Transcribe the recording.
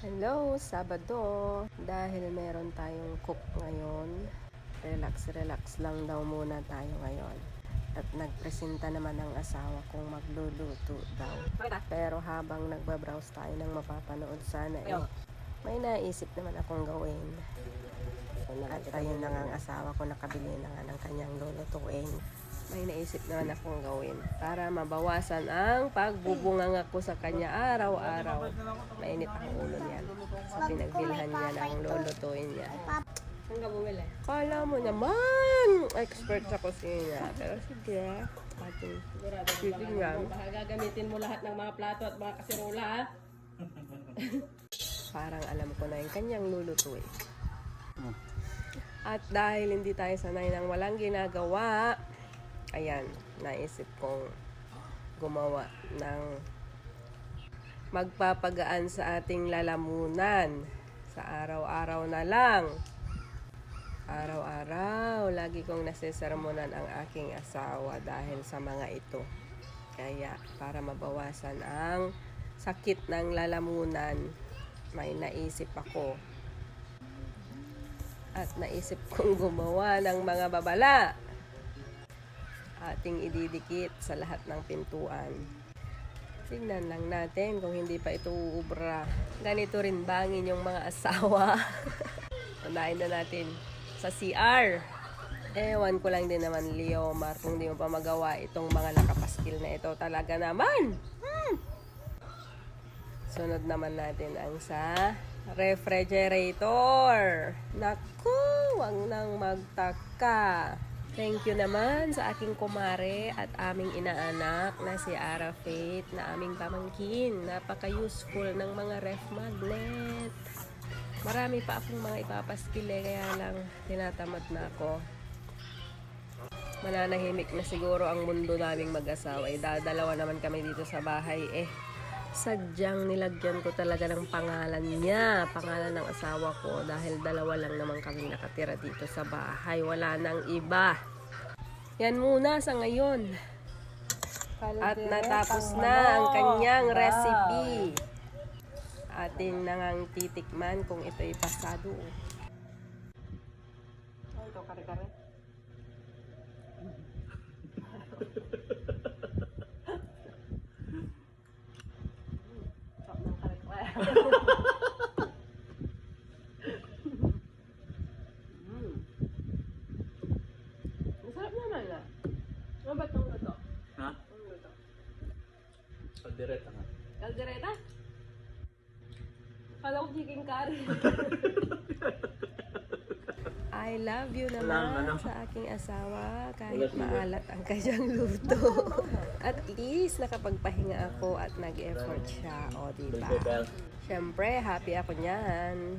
Hello, Sabado. Dahil meron tayong cook ngayon, relax, relax lang daw muna tayo ngayon. At nagpresenta naman ang asawa kong magluluto daw. Pero habang nagbabrowse tayo ng mapapanood sana eh, may naisip naman akong gawin. At ayun na nga ang asawa ko nakabili na nga ng kanyang lulutuin. May naisip naman akong gawin para mabawasan ang pagbubunganga ko sa kanya araw-araw. Mainit ang ulo niyan sa pinagbilhan niya ng lulutuin niya. Saan ka bumili? Kala mo naman, expert sa niya. Pero sige, ating titignan. Baka gagamitin mo lahat ng mga plato at mga kasirola ha? Parang alam ko na yung kanyang lulutuin. At dahil hindi tayo sanay ng walang ginagawa, ayan, naisip kong gumawa ng magpapagaan sa ating lalamunan sa araw-araw na lang. Araw-araw, lagi kong nasesermonan ang aking asawa dahil sa mga ito. Kaya para mabawasan ang sakit ng lalamunan, may naisip ako. At naisip kong gumawa ng mga babala. Ating ididikit sa lahat ng pintuan. Tingnan lang natin kung hindi pa ito uubra. Ganito rin bangin yung mga asawa. Unahin na natin sa CR. Ewan ko lang din naman, Leomar, kung di mo pa magawa itong mga nakapaskil na ito. Talaga naman! Hmm. Sunod naman natin ang sa refrigerator. Naku, wag nang magtaka. Thank you naman sa aking kumare at aming inaanak na si Ara Faith na aming pamangkin. Napaka-useful ng mga ref magnet. Marami pa akong mga ipapaskil eh, kaya lang tinatamad na ako. Mananahimik na siguro ang mundo naming mag-asawa. Eh, dadalawa naman kami dito sa bahay eh. Sadyang nilagyan ko talaga ng pangalan niya, pangalan ng asawa ko dahil dalawa lang naman kami nakatira dito sa bahay. Wala nang iba. Yan muna sa ngayon. At natapos na ang kanyang recipe. Ating nangang titikman kung ito'y pasado. Ito kare-kare. Sarap ng Mm. Masarap naman ah. Ano ba itong luto? Ha? Ang luto? Kaldereta nga. Caldereta? Kala ko chicken curry. I love you naman sa aking asawa kahit maalat ang kanyang luto. at least nakapagpahinga ako at nag-effort siya. O, diba? Siyempre, happy ako niyan.